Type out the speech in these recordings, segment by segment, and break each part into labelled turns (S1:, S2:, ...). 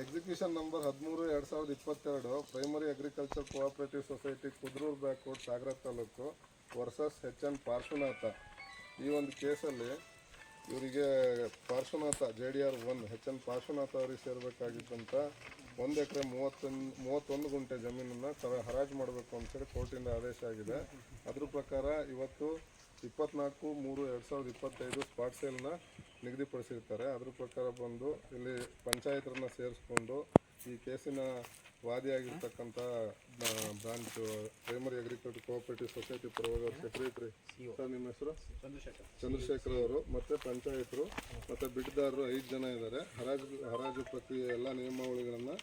S1: Execution number ಹದಿಮೂರು, ಎರಡು ಸಾವಿರದ ಇಪ್ಪತ್ತೆರಡು primary agriculture cooperative society Kudrur Byakrod Sagara taluk, versus H N Parshwanath. ಈ ಒಂದು ಕೇಸಲ್ಲಿ ಇವರಿಗೆ Parshwanath J D R one H N Parshwanath ಅವರಿಗೆ ಸೇರಬೇಕಾಗಿದ್ದಂಥ ಒಂದು ಎಕರೆ ಮೂವತ್ತೊಂದು ಮೂವತ್ತೊಂದು ಗುಂಟೆ ಜಮೀನನ್ನು ಹರಾಜು ಮಾಡಬೇಕು ಅಂತೇಳಿ ಕೋರ್ಟಿಂದ ಆದೇಶ ಆಗಿದೆ. ಅದ್ರ ಪ್ರಕಾರ ಇವತ್ತು ಇಪ್ಪತ್ನಾಲ್ಕು ಮೂರು ಎರಡು ಸಾವಿರದ ಇಪ್ಪತ್ತೈದು ಸ್ಪಾಟ್ ಸೇಲ್ನ ನಿಗದಿಪಡಿಸಿರ್ತಾರೆ. ಅದ್ರ ಪ್ರಕಾರ ಬಂದು ಇಲ್ಲಿ ಪಂಚಾಯತ್ರನ್ನ ಸೇರಿಸ್ಕೊಂಡು ಈ ಕೇಸಿನ ವಾದಿಯಾಗಿರ್ತಕ್ಕಂಥ branch primary agriculture cooperative society ಪರವಾಗಿ ಅವ್ರ ಸೆಕ್ರೆಟರಿ ಸರ್ ನಿಮ್ಮ ಹೆಸರು? ಚಂದ್ರಶೇಖರ್. ಅವರು ಮತ್ತು ಪಂಚಾಯತರು ಮತ್ತು ಬಿಡ್ದಾರರು ಐದು ಜನ ಇದ್ದಾರೆ. ಹರಾಜು ಹರಾಜು ಪ್ರಕ್ರಿಯೆ ಎಲ್ಲ ನಿಯಮಾವಳಿಗಳನ್ನು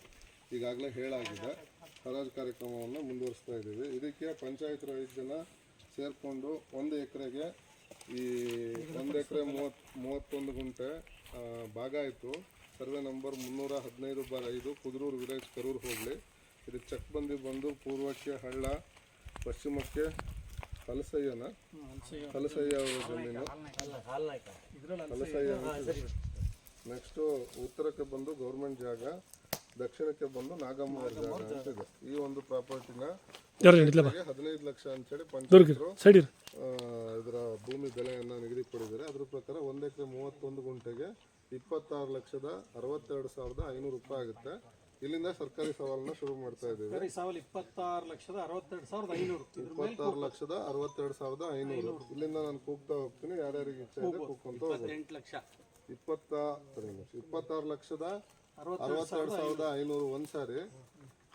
S1: ಈಗಾಗಲೇ ಹೇಳಾಗಿದೆ. ಹರಾಜು ಕಾರ್ಯಕ್ರಮವನ್ನು ಮುಂದುವರಿಸ್ತಾ ಇದ್ದೀವಿ. ಇದಕ್ಕೆ ಪಂಚಾಯತರು ಐದು ಜನ ಸೇರಿಕೊಂಡು ಒಂದು ಎಕರೆಗೆ ಈ ಒಂದು ಎಕರೆ ಮೂವತ್ತು ಮೂವತ್ತೊಂದು ಗುಂಟೆ ಭಾಗ ಆಯಿತು. ಸರ್ವೆ ನಂಬರ್ ಮುನ್ನೂರ ಹದಿನೈದು ಬಾರ್ ಐದು ಕುದ್ರೂರು ವಿಲೇಜ್ ಕರೂರು ಹೋಗಲಿ. ಇದು ಚೆಕ್ ಬಂದು ಬಂದು ಪೂರ್ವಕ್ಕೆ ಹಳ್ಳ ಪಶ್ಚಿಮಕ್ಕೆ ಹಲಸಯ್ಯನ. ಹಲಸಯ್ಯ ಅವರ ಜಮೀನು. ಹಲಸಯ್ಯ. ನೆಕ್ಸ್ಟು ಉತ್ತರಕ್ಕೆ ಬಂದು ಗೌರ್ಮೆಂಟ್ ಜಾಗ. ದಕ್ಷಿಣಕ್ಕೆ ಬಂದು ನಾಗಮ್ಮ ಅವ್ರ ಜಾಗ ಇದೆ ಈ ಒಂದು ಪ್ರಾಪರ್ಟಿನ ಹದಿನೈದು ಲಕ್ಷ ಅಂತೇಳಿ ಇದರ ಭೂಮಿ ಬೆಲೆಯನ್ನು ನಿಗದಿಪಡಿದ್ದಾರೆ ಅದ್ರ ಪ್ರಕಾರ ಒಂದು ಎಕರೆ ಮೂವತ್ತೊಂದು ಗುಂಟೆಗೆ ಇಪ್ಪತ್ತಾರು ಲಕ್ಷದ ಅರವತ್ತೆರಡು ಸಾವಿರದ ಐನೂರು ರೂಪಾಯಿ ಆಗುತ್ತೆ. ಇಲ್ಲಿಂದ ಸರ್ಕಾರಿ ಸವಾಲನ್ನ ಶುರು ಮಾಡ್ತಾ ಇದ್ದೀವಿ.
S2: ಇಪ್ಪತ್ತಾರು ಲಕ್ಷದ ಅರವತ್ತೆರಡು ಸಾವಿರದ ಐನೂರು. ಮೇಲೆ
S1: ಇಪ್ಪತ್ತಾರು ಲಕ್ಷದ ಅರವತ್ತೆರಡು ಸಾವಿರದ ಐನೂರು. ಇಲ್ಲಿಂದ ನಾನು ಕೂಗ್ತಾ ಹೋಗ್ತೀನಿ. ಯಾರ್ಯಾರಿಗೆ ಇಚ್ಛೆ ಇದೆ ಕೂಗ್ಕೊಂತ ಇಪ್ಪತ್ತ. ಇಪ್ಪತ್ತಾರು ಲಕ್ಷದ ಅರವತ್ತೆರಡು ಸಾವಿರದ ಐನೂರು ಒಂದು ಸಾರಿ.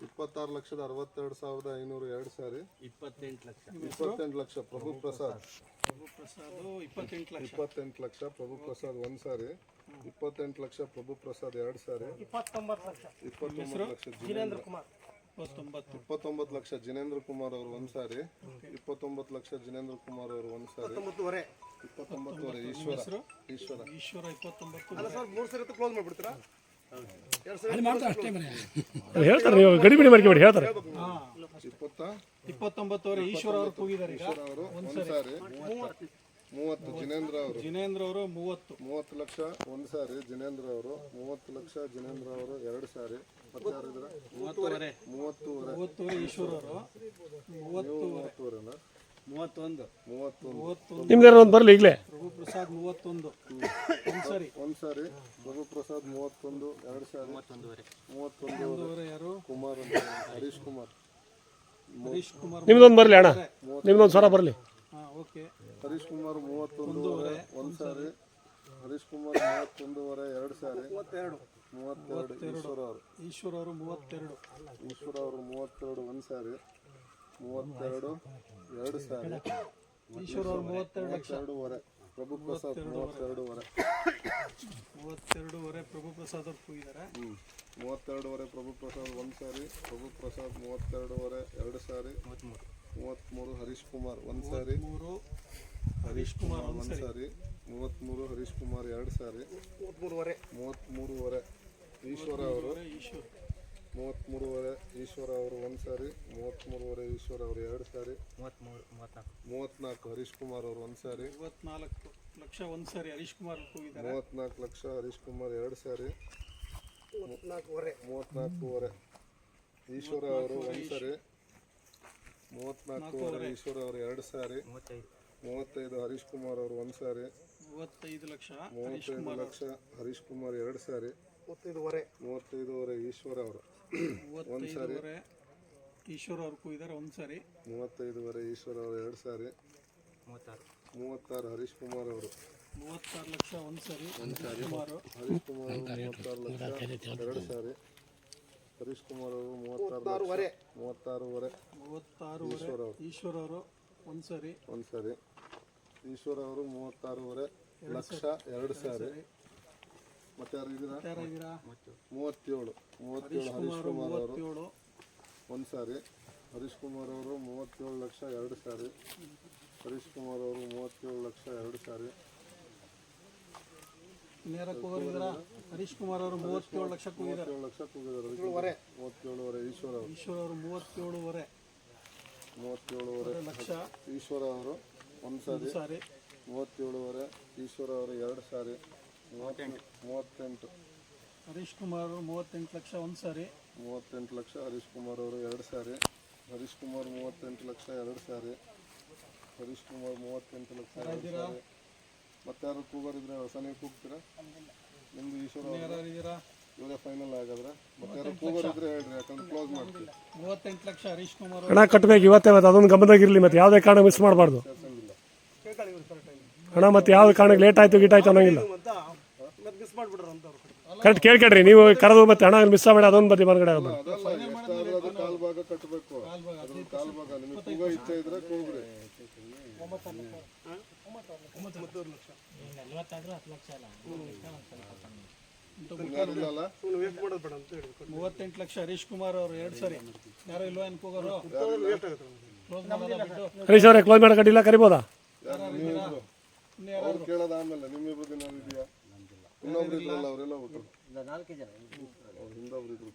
S1: ಇಪ್ಪತ್ತಾರು ಲಕ್ಷದ ಅರವತ್ತೆರಡು ಸಾವಿರದ ಐನೂರು ಎರಡು ಸಾರಿ.
S2: ಇಪ್ಪತ್ತೆಂಟು ಲಕ್ಷ.
S1: ಇಪ್ಪತ್ತೆಂಟು ಲಕ್ಷ ಪ್ರಭು ಪ್ರಸಾದ್.
S2: ಪ್ರಭು ಪ್ರಸಾದ್ ಇಪ್ಪತ್ತೆಂಟು ಲಕ್ಷ.
S1: ಇಪ್ಪತ್ತೆಂಟು ಲಕ್ಷ ಪ್ರಭು ಪ್ರಸಾದ್ ಒಂದ್ ಸಾರಿ. ಇಪ್ಪತ್ತೆಂಟು ಲಕ್ಷ ಪ್ರಭು ಪ್ರಸಾದ್ ಎರಡು ಸಾರಿ.
S2: ಇಪ್ಪತ್ತೊಂಬತ್ತು ಲಕ್ಷ.
S1: ಇಪ್ಪತ್ತೊಂಬತ್ತು ಲಕ್ಷ ಜಿನೇಂದ್ರ.
S2: ಇಪ್ಪತ್ತೊಂಬತ್ತು.
S1: ಇಪ್ಪತ್ತೊಂಬತ್ತು ಲಕ್ಷ ಜಿನೇಂದ್ರ ಕುಮಾರ್ ಅವರು ಒಂದ್ ಸಾರಿ. ಇಪ್ಪತ್ತೊಂಬತ್ತು ಲಕ್ಷ ಜಿನೇಂದ್ರ ಕುಮಾರ್ ಅವರು ಒಂದ್ ಸಾರಿ. ಇಪ್ಪತ್ತೊಂಬತ್ತುವರೆ. ಈಶ್ವರ. ಈಶ್ವರ.
S2: ಈಶ್ವರ ಇಪ್ಪತ್ತೊಂಬತ್ತು.
S3: ಅಲ್ಲಿ ಹೇಳ್ತಾರೆ ನೀವು ಗಡಿಬಿಡಿ ಮಾಡ್ಕೊಬೇಡಿ ಹೇಳ್ತಾರೆ.
S1: ಇಪ್ಪತ್ತ
S2: ಇಪ್ಪತ್ತೊಂಬತ್ತುವರೆ ಈಶ್ವರ ಅವರು ಕೂಗಿದ್ದಾರೆ ಈಗ.
S1: ಈಶ್ವರ ಅವರು ಒಂದ್ ಸಾರಿ. ಮೂವತ್ತು. ಜಿನೇಂದ್ರ ಅವರು.
S2: ಜಿನೇಂದ್ರ ಅವರು ಮೂವತ್ತು.
S1: ಮೂವತ್ತು ಲಕ್ಷ ಒಂದು ಸಾರಿ ಜಿನೇಂದ್ರ ಅವರು. ಮೂವತ್ತು ಲಕ್ಷ ಜಿನೇಂದ್ರ ಅವರು ಎರಡು ಸಾರಿ. ಮತ್ತೆ ಯಾರಿದ್ರ
S2: ಮೂವತ್ತುವರೆ.
S1: ಮೂವತ್ತೂವರೆ.
S2: ಮೂವತ್ತುವರೆ ಈಶ್ವರ ಅವರು. ಮೂವತ್ತು
S1: ಮೂವತ್ತೂವರೆನಾ?
S2: ಮೂವತ್ತೊಂದು.
S1: ಮೂವತ್ತೊಂದು.
S3: ನಿಮ್ದೇನೋ ಒಂದು ಬರಲಿ ಈಗಲೇ.
S2: ಪ್ರಭು ಪ್ರಸಾದ್ ಮೂವತ್ತೊಂದು. ಒಂದು ಸರಿ.
S1: ಒಂದು ಸಾರಿ. ಪ್ರಭು ಪ್ರಸಾದ್ ಮೂವತ್ತೊಂದು ಎರಡು ಸಾರಿ. ಮೂವತ್ತೊಂದುವರೆ.
S2: ಮೂವತ್ತೊಂದುವರೆ ಯಾರು?
S1: ಕುಮಾರ್ ಅಂತ. ಹರೀಶ್ ಕುಮಾರ್.
S2: ಹರೀಶ್ ಕುಮಾರ್
S3: ನಿಮ್ದೊಂದು ಬರಲಿ ಅಣ್ಣ. ನಿಮ್ದೊಂದು ಸರ ಬರಲಿ.
S2: ಹಾ ಓಕೆ.
S1: ಹರೀಶ್ ಕುಮಾರ್ ಮೂವತ್ತೊಂದೂವರೆ ಒಂದು ಸಾರಿ. ಹರೀಶ್ ಕುಮಾರ್ ಮೂವತ್ತೊಂದೂವರೆ ಎರಡು ಸಾರಿ.
S2: ಮೂವತ್ತೆರಡು
S1: ಮೂವತ್ತೆರಡು. ಈಶ್ವರ ಅವರು.
S2: ಈಶ್ವರ ಅವರು ಮೂವತ್ತೆರಡು.
S1: ಈಶ್ವರ ಅವರು ಮೂವತ್ತೆರಡು ಒಂದು ಸಾರಿ. ಮೂವತ್ತೆರಡು ಎರಡು ಸಾರಿ.
S2: ಈಶ್ವರ ಅವರು ಮೂವತ್ತೆರಡು ಲಕ್ಷ.
S1: ಎರಡೂವರೆ ಪ್ರಭು ಪ್ರಸಾದ್ ಮೂವತ್ತೆರಡೂವರೆ.
S2: ಮೂವತ್ತೆರಡೂವರೆ ಪ್ರಭು ಪ್ರಸಾದ್ ಅವ್ರು ಕೂಗಿದ್ದಾರೆ
S1: ಹ್ಮ್. ಮೂವತ್ತೆರಡೂವರೆ ಪ್ರಭು ಪ್ರಸಾದ್ ಒಂದ್ ಸಾರಿ ಪ್ರಭು ಪ್ರಸಾದ್ ಮೂವತ್ತೆರಡೂವರೆ ಎರಡು ಸಾರಿ ಮೂವತ್ತ್ಮೂರು. ಹರೀಶ್ ಕುಮಾರ್ ಒಂದ್ ಸಾರಿ
S2: ಮೂರು ಹರೀಶ್ ಕುಮಾರ್
S1: ಒಂದ್ ಸಾರಿ. ಮೂವತ್ತ್ಮೂರು ಹರೀಶ್ ಕುಮಾರ್ ಎರಡು ಸಾರಿ
S2: ಮೂವತ್ಮೂರುವರೆ
S1: ಮೂವತ್ತ್ಮೂರುವರೆ ಈಶ್ವರ ಅವರು.
S2: ಈಶ್ವರ್.
S1: ಮೂವತ್ತ್ಮೂರುವರೆ ಈಶ್ವರ ಅವರು ಒಂದು ಸಾರಿ ಮೂವತ್ತ್ಮೂರುವರೆ ಈಶ್ವರ ಅವರು ಎರಡು ಸಾರಿ ಮೂವತ್ತ್ನಾಲ್ಕು ಹರೀಶ್ ಕುಮಾರ್ ಅವರು ಒಂದು ಸಾರಿ
S2: ಮೂವತ್ನಾಲ್ಕು ಲಕ್ಷ ಒಂದು ಸಾರಿ ಹರೀಶ್ ಕುಮಾರ್
S1: ಮೂವತ್ತ್ನಾಲ್ಕು ಲಕ್ಷ ಹರೀಶ್ ಕುಮಾರ್ ಎರಡು ಸಾರಿ
S2: ಮೂವತ್ನಾಲ್ಕುವರೆ.
S1: ಮೂವತ್ತ್ನಾಲ್ಕೂವರೆ ಈಶ್ವರ ಅವರು ಒಂದು ಸಾರಿ ಮೂವತ್ತ್ನಾಲ್ಕೂವರೆ ಈಶ್ವರ ಅವರು ಎರಡು ಸಾರಿ ಮೂವತ್ತೈದು. ಹರೀಶ್ ಕುಮಾರ್ ಅವರು ಒಂದು ಸಾರಿ
S2: ಮೂವತ್ತೈದು ಲಕ್ಷ
S1: ಮೂವತ್ತೈದು ಲಕ್ಷ ಹರೀಶ್ ಕುಮಾರ್ ಎರಡು ಸಾರಿ
S2: ಮೂವತ್ತೈದುವರೆ.
S1: ಮೂವತ್ತೈದುವರೆ ಈಶ್ವರ ಅವರು.
S2: ಮೂವತ್ತೈದುವರೆ ಈಶ್ವರ್ ಅವ್ರು ಕೂಗಿದ್ದಾರೆ ಒಂದು ಸಾರಿ.
S1: ಮೂವತ್ತೈದುವರೆ ಈಶ್ವರ ಅವರು ಎರಡು ಸಾರಿ. ಮೂವತ್ತಾರು ಹರೀಶ್ ಕುಮಾರ್ ಅವರು.
S2: ಮೂವತ್ತಾರು ಲಕ್ಷ ಒಂದು ಸಾರಿ. ಹರೀಶ್ ಕುಮಾರ್
S1: ಹರೀಶ್ ಕುಮಾರ್ ಅವರು ಮೂವತ್ತಾರು ಲಕ್ಷ ಎರಡು ಸಾರಿ. ಹರೀಶ್ ಕುಮಾರ್ ಅವರು ಮೂವತ್ತಾರು ಮೂವತ್ತಾರೂವರೆ.
S2: ಮೂವತ್ತಾರುವರೆ. ಈಶ್ವರ ಅವರು. ಒಂದು ಸಾರಿ.
S1: ಒಂದು ಸಾರಿ. ಈಶ್ವರ ಅವರು ಮೂವತ್ತಾರೂವರೆ ಲಕ್ಷ ಎರಡು ಸಾರಿ. ಮತ್ತೆ ಯಾರು ಇದ್ದೀರಾ?
S2: ಯಾರಾಗಿದ್ದೀರಾ
S1: ಮೂವತ್ತೇಳು. ಮೂವತ್ತೇಳು ಹರೀಶ್ ಕುಮಾರ್ ಅವರು.
S2: ಮೂವತ್ತೇಳು.
S1: ಒಂದು ಸಾರಿ. ಹರೀಶ್ ಕುಮಾರ್ ಅವರು ಮೂವತ್ತೇಳು ಲಕ್ಷ ಎರಡು ಸಾರಿ. ಹರೀಶ್ ಕುಮಾರ್ ಅವರು ಮೂವತ್ತೇಳು ಲಕ್ಷ ಎರಡು ಸಾರಿ.
S2: ಹರೀಶ್ ಕುಮಾರ್ ಅವರು ಮೂವತ್ತೇಳು ಲಕ್ಷ ಕೂಗಿದ್ದಾರೆ
S1: ಮೂವತ್ತೇಳು ಲಕ್ಷ ಕೂಗಿದ್ದಾರೆ ಮೂವತ್ತೇಳುವರೆ. ಈಶ್ವರ ಅವರು.
S2: ಈಶ್ವರ್ ಅವರು ಮೂವತ್ತೇಳುವರೆ.
S1: ಮೂವತ್ತೇಳುವರೆ.
S2: ಲಕ್ಷ.
S1: ಈಶ್ವರ ಅವರು ಒಂದು ಸಾರಿ.
S2: ಸಾರಿ.
S1: ಮೂವತ್ತೇಳುವರೆ. ಈಶ್ವರ ಅವರು ಎರಡು ಸಾರಿ. ಮೂವತ್ತೆಂಟು. ಮೂವತ್ತೆಂಟು.
S2: ಹರೀಶ್ ಕುಮಾರ್ ಮೂವತ್ತೆಂಟು ಲಕ್ಷ ಒಂದು ಸಾರಿ.
S1: ಮೂವತ್ತೆಂಟು ಲಕ್ಷ ಹರೀಶ್ ಕುಮಾರ್ ಅವರು ಎರಡು ಸಾರಿ. ಹರೀಶ್ ಕುಮಾರ್ ಮೂವತ್ತೆಂಟು ಲಕ್ಷ ಎರಡು ಸಾರಿ. ಹರೀಶ್ ಕುಮಾರ್ ಮೂವತ್ತೆಂಟು ಲಕ್ಷ ಎರಡು ಸಾರಿ. ಮತ್ತೆ ಯಾರು ಕೂಗರ್ ಇದ್ರೆ ಹೊಸ ನೀವು ಕೂಗ್ತೀರಾ? ನಿಮ್ದು ಈಶ್ವರ ಇವಾಗ
S2: ಯಾರಿದ್ದೀರಾ
S1: ಇವರೇ ಫೈನಲ್ ಆಗಿದ್ರೆ ಮತ್ತೆ ಯಾರು ಕೂಗರ್ ಇದ್ರೆ ಹೇಳ್ರಿ ಯಾಕಂದ್ರೆ ಕ್ಲೋಸ್ ಮಾಡ್ತೀವಿ.
S2: ಮೂವತ್ತೆಂಟು ಲಕ್ಷ ಹರೀಶ್ ಕುಮಾರ್
S3: ಹಣ ಕಟ್ಟಬೇಕು ಇವತ್ತೇ ಮತ್ತೆ ಅದೊಂದು ಗಮನದಾಗಿರಲಿ ಮತ್ತೆ ಯಾವುದೇ ಕಾರಣ ಮಿಸ್ ಮಾಡಬಾರ್ದು. ಹಣ ಮತ್ತೆ ಯಾವ ಕಾರಣಕ್ಕೆ ಲೇಟ್ ಆಯಿತು ಗೀಟ್ ಆಯ್ತು ಅನ್ನೋಂಗಿಲ್ಲ. ಕರೆಕ್ಟ್ ಕೇಳ್ಕೊಡ್ರಿ ನೀವು ಕರೆದು ಮತ್ತೆ ಹಣ ಮಿಸ್ ಆಗಬೇಡ ಅದೊಂದು ಬದಿ ಮನಗಡೆ ಆಗೋದು.
S1: ಅದಲ್ಲ ಎಷ್ಟಾದ್ರೂ ಅದು ಕಾಲ್ ಭಾಗ ಕಟ್ಟಬೇಕು ಅದ್ರಲ್ಲಿ ಕಾಲ್ ಭಾಗ ನಿಮಗೆ ಕೂಗೋ ಇಚ್ಛೆ ಇದ್ರೆ ಕೂಗ್ರಿ ಯಾರಿಲ್ಲಲ್ಲ
S2: ಮೂವತ್ತೆಂಟು ಲಕ್ಷ ಹರೀಶ್ ಕುಮಾರ್ ಅವರು ಎರಡು ಸರಿ. ಯಾರು ಇಲ್ವಾ ಅನ್ಕೋಗೋರು
S3: ಹರೀಶ್ ಅವರೇ ಕ್ಲೋಸ್ ಮಾಡೋ ಕಡ್ಡಿಲ್ಲ ಕರಿಬೋದಾ?
S1: ಕೇಳೋದಾಮೇಲೆ ನಿಮ್ಮಿಬ್ರು ದಿನ ಇದೆಯಾ ಇನ್ನೊಬ್ರು ಇಲ್ಲಲ್ಲ ಅವರೆಲ್ಲ ಬಿಟ್ರು ಅವ್ರು ಹಿಂದೊಬ್ರು ಇದ್ರು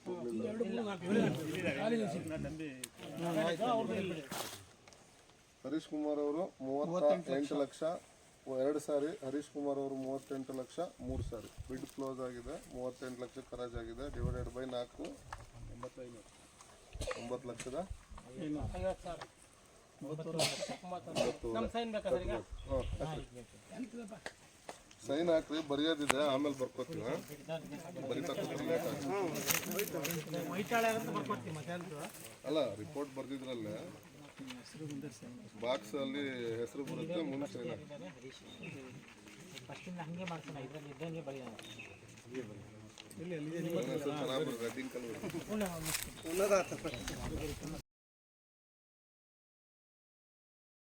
S1: ಹರೀಶ್ ಕುಮಾರ್ ಅವರು ಮೂವತ್ತ ಎಂಟು ಲಕ್ಷ ಎರಡು ಸಾರಿ ಹರೀಶ್ ಕುಮಾರ್ ಅವರು ಮೂವತ್ತೆಂಟು ಲಕ್ಷ ಮೂರು ಸಾರಿ. ಬಿಡ್ ಕ್ಲೋಸ್ ಆಗಿದೆ ಮೂವತ್ತೆಂಟು ಲಕ್ಷ ಖರಾಜ್ ಆಗಿದೆ ಡಿವೈಡೆಡ್ ಬೈ ನಾಲ್ಕು. ಒಂಬತ್ತು ಲಕ್ಷದ?
S2: ಏನು
S1: ಸೈನ್ ಹಾಕ್ರಿ, ಬರೆಯೋದಿದೆ, ಆಮೇಲೆ ಬರ್ಕೋತೀವಿ ಅಲ್ಲ ರಿಪೋರ್ಟ್ ಬರ್ದಿದ್ರಲ್ಲ ಬಾಕ್ಸ್ ಅಲ್ಲಿ ಹೆಸರು ಬರುತ್ತೆ, ಮುಂದೆ ಸೈನ್ ಹಾಕಿ
S4: ಫಸ್ಟಿಂದ ಹಂಗೆ ಮಾಡ್ತಾನೆ ಇದ್ರಲ್ಲಿ ಇದ್ದಂಗೆ ಬಳಿ
S1: ಹೆಸರು ಚೆನ್ನಾಗಿ ರೆಡ್ಡಿಂಗ್ ಕಲರ್